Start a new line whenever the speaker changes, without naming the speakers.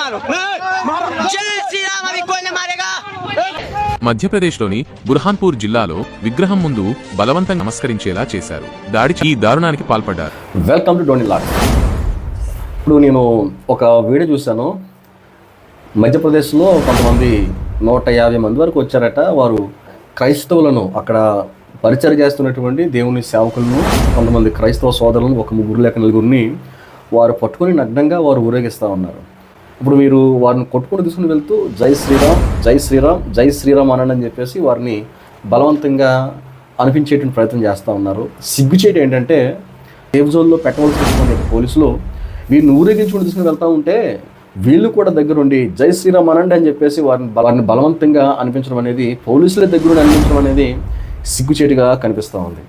मारो जय श्री राम अभी कोई नहीं मारेगा
మధ్యప్రదేశ్లోని బుర్హాన్పూర్ జిల్లాలో విగ్రహం ముందు బలవంతంగా నమస్కరించేలా చేశారు దాడి ఈ దారుణానికి పాల్పడ్డారు
వెల్కమ్ టు డోనీ లాక్ ఇప్పుడు నేను ఒక వీడియో చూశాను మధ్యప్రదేశ్లో కొంతమంది నూట యాభై మంది వరకు వచ్చారట వారు క్రైస్తవులను అక్కడ పరిచయం చేస్తున్నటువంటి దేవుని సేవకులను కొంతమంది క్రైస్తవ సోదరులను ఒక ముగ్గురు లేక నలుగురిని వారు పట్టుకొని నగ్నంగా వారు ఊరేగిస్తూ ఉన్నారు. ఇప్పుడు మీరు వారిని కొట్టుకుని తీసుకుని వెళ్తూ జై శ్రీరామ్ జై శ్రీరామ్ జై శ్రీరామ్ అనని అని చెప్పేసి వారిని బలవంతంగా అనిపించేటువంటి ప్రయత్నం చేస్తూ ఉన్నారు. సిగ్గుచేటు ఏంటంటే సేఫ్ జోన్లో పెట్టవలసి పోలీసులు వీరిని ఊరేగించుకుని తీసుకుని వెళ్తా ఉంటే వీళ్ళు కూడా దగ్గరుండి జై శ్రీరామ్ అనండి అని చెప్పేసి వారిని వారిని బలవంతంగా అనిపించడం అనేది పోలీసుల దగ్గరుండి అనిపించడం అనేది సిగ్గుచేటుగా కనిపిస్తూ ఉంది.